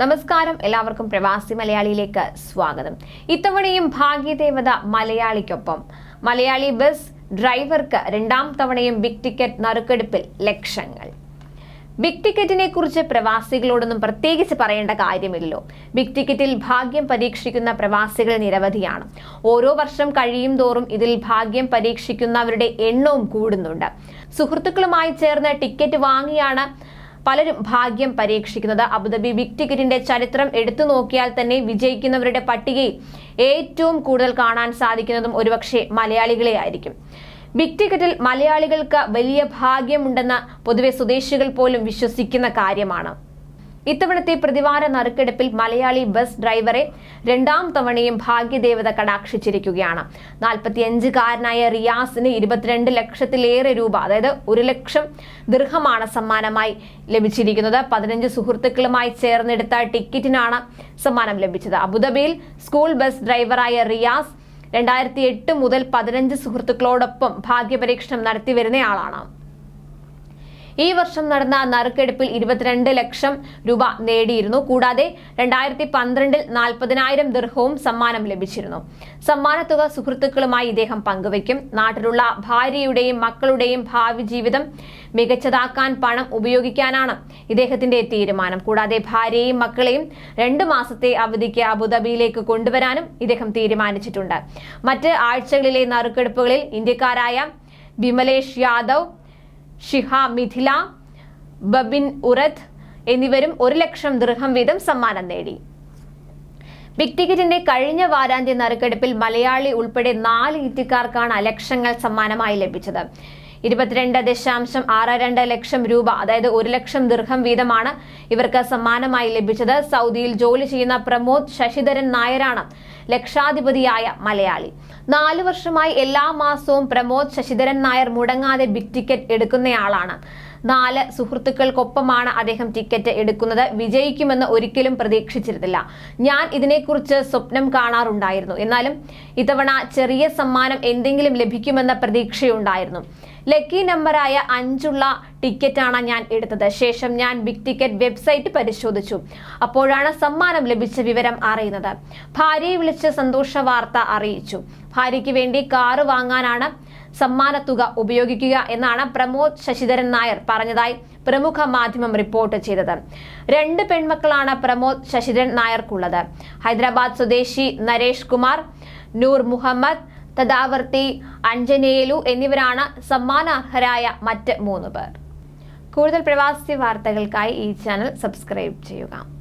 നമസ്കാരം. എല്ലാവർക്കും പ്രവാസി മലയാളിയിലേക്ക് സ്വാഗതം. ഇത്തവണയും ഭാഗ്യദേവത മലയാളിക്കൊപ്പം. മലയാളി ബസ് ഡ്രൈവർക്ക് രണ്ടാം തവണയും ബിഗ് ടിക്കറ്റ് നറുക്കെടുപ്പിൽ ലക്ഷങ്ങൾ. ബിഗ് ടിക്കറ്റിനെ കുറിച്ച് പ്രവാസികളോടൊന്നും പ്രത്യേകിച്ച് പറയേണ്ട കാര്യമില്ലല്ലോ. ബിഗ് ടിക്കറ്റിൽ ഭാഗ്യം പരീക്ഷിക്കുന്ന പ്രവാസികൾ നിരവധിയാണ്. ഓരോ വർഷം കഴിയും തോറും ഇതിൽ ഭാഗ്യം പരീക്ഷിക്കുന്നവരുടെ എണ്ണവും കൂടുന്നുണ്ട്. സുഹൃത്തുക്കളുമായി ചേർന്ന് ടിക്കറ്റ് വാങ്ങിയാണ് പലരും ഭാഗ്യം പരീക്ഷിക്കുന്നത്. അബുദാബി ബിഗ് ടിക്കറ്റിന്റെ ചരിത്രം എടുത്തു നോക്കിയാൽ തന്നെ വിജയിക്കുന്നവരുടെ പട്ടികയിൽ ഏറ്റവും കൂടുതൽ കാണാൻ സാധിക്കുന്നതും ഒരുപക്ഷെ മലയാളികളെ ആയിരിക്കും. ബിഗ് ടിക്കറ്റിൽ മലയാളികൾക്ക് വലിയ ഭാഗ്യമുണ്ടെന്ന് പൊതുവെ സ്വദേശികൾ പോലും വിശ്വസിക്കുന്ന കാര്യമാണ്. ഇത്തവണത്തെ പ്രതിവാര നറുക്കെടുപ്പിൽ മലയാളി ബസ് ഡ്രൈവറെ രണ്ടാം തവണയും ഭാഗ്യദേവത കടാക്ഷിച്ചിരിക്കുകയാണ്. നാൽപ്പത്തിയഞ്ചുകാരനായ റിയാസിന് ഇരുപത്തിരണ്ട് ലക്ഷത്തിലേറെ രൂപ അതായത് ഒരു ലക്ഷം ദീർഘമാണ് സമ്മാനമായി ലഭിച്ചിരിക്കുന്നത്. പതിനഞ്ച് സുഹൃത്തുക്കളുമായി ചേർന്നെടുത്ത ടിക്കറ്റിനാണ് സമ്മാനം ലഭിച്ചത്. അബുദാബിയിൽ സ്കൂൾ ബസ് ഡ്രൈവറായ റിയാസ് രണ്ടായിരത്തി എട്ട് മുതൽ പതിനഞ്ച് സുഹൃത്തുക്കളോടൊപ്പം ഭാഗ്യപരീക്ഷണം നടത്തി വരുന്നയാളാണ്. ഈ വർഷം നടന്ന നറുക്കെടുപ്പിൽ ഇരുപത്തിരണ്ട് ലക്ഷം രൂപ നേടിയിരുന്നു. കൂടാതെ രണ്ടായിരത്തി പന്ത്രണ്ടിൽ നാൽപ്പതിനായിരം ദീർഘവും സമ്മാനം ലഭിച്ചിരുന്നു. സമ്മാനത്തുക സുഹൃത്തുക്കളുമായി ഇദ്ദേഹം പങ്കുവയ്ക്കും. നാട്ടിലുള്ള ഭാര്യയുടെയും മക്കളുടെയും ഭാവി ജീവിതം മികച്ചതാക്കാൻ പണം ഉപയോഗിക്കാനാണ് ഇദ്ദേഹത്തിന്റെ തീരുമാനം. കൂടാതെ ഭാര്യയെയും മക്കളെയും രണ്ട് മാസത്തെ അവധിക്ക് അബുദാബിയിലേക്ക് കൊണ്ടുവരാനും ഇദ്ദേഹം തീരുമാനിച്ചിട്ടുണ്ട്. മറ്റ് ആഴ്ചകളിലെ നറുക്കെടുപ്പുകളിൽ ഇന്ത്യക്കാരായ ബിമലേഷ് യാദവ് ഷിഹ മിഥില ബബിൻ ഉറദ് എന്നിവരും ഒരു ലക്ഷം ദൃഹം വീതം സമ്മാനം നേടി. ബിഗ് ടിക്കറ്റിന്റെ കഴിഞ്ഞ വാരാന്ത്യ നറുക്കെടുപ്പിൽ മലയാളി ഉൾപ്പെടെ നാല് ഇന്ത്യക്കാർക്കാണ് ലക്ഷങ്ങൾ സമ്മാനമായി ലഭിച്ചത്. ഇരുപത്തിരണ്ട് ദശാംശം ആറ് രണ്ട് ലക്ഷം രൂപ അതായത് ഒരു ലക്ഷം ദീർഘം വീതമാണ് ഇവർക്ക് സമ്മാനമായി ലഭിച്ചത്. സൗദിയിൽ ജോലി ചെയ്യുന്ന പ്രമോദ് ശശിധരൻ നായരാണ് ലക്ഷാധിപതിയായ മലയാളി. നാലു വർഷമായി എല്ലാ മാസവും പ്രമോദ് ശശിധരൻ നായർ മുടങ്ങാതെ ബിഗ് ടിക്കറ്റ് എടുക്കുന്നയാളാണ്. നാല് സുഹൃത്തുക്കൾക്കൊപ്പമാണ് അദ്ദേഹം ടിക്കറ്റ് എടുക്കുന്നത്. വിജയിക്കുമെന്ന് ഒരിക്കലും പ്രതീക്ഷിച്ചിരുന്നില്ല. ഞാൻ ഇതിനെക്കുറിച്ച് സ്വപ്നം കാണാറുണ്ടായിരുന്നു. എന്നാലും ഇത്തവണ ചെറിയ സമ്മാനം എന്തെങ്കിലും ലഭിക്കുമെന്ന പ്രതീക്ഷയുണ്ടായിരുന്നു. ലക്കി നമ്പറായ അഞ്ചുള്ള ടിക്കറ്റാണ് ഞാൻ എടുത്തത്. ശേഷം ഞാൻ ബിഗ് ടിക്കറ്റ് വെബ്സൈറ്റ് പരിശോധിച്ചു. അപ്പോഴാണ് സമ്മാനം ലഭിച്ച വിവരം അറിയുന്നത്. ഭാര്യയെ വിളിച്ച് സന്തോഷ വാർത്ത അറിയിച്ചു. ഭാര്യയ്ക്ക് വേണ്ടി കാറ് വാങ്ങാനാണ് സമ്മാനത്തുക ഉപയോഗിക്കുക എന്നാണ് പ്രമോദ് ശശിധരൻ നായർ പറഞ്ഞതായി പ്രമുഖ മാധ്യമം റിപ്പോർട്ട് ചെയ്തത്. രണ്ട് പെൺമക്കളാണ് പ്രമോദ് ശശിധരൻ നായർക്കുള്ളത്. ഹൈദരാബാദ് സ്വദേശി നരേഷ് കുമാർ നൂർ മുഹമ്മദ് തദാവർത്തി അഞ്ജനേലു എന്നിവരാണ് സമ്മാനാർഹരായ മറ്റ് മൂന്ന് പേർ. കൂടുതൽ പ്രവാസി വാർത്തകൾക്കായി ഈ ചാനൽ സബ്സ്ക്രൈബ് ചെയ്യുക.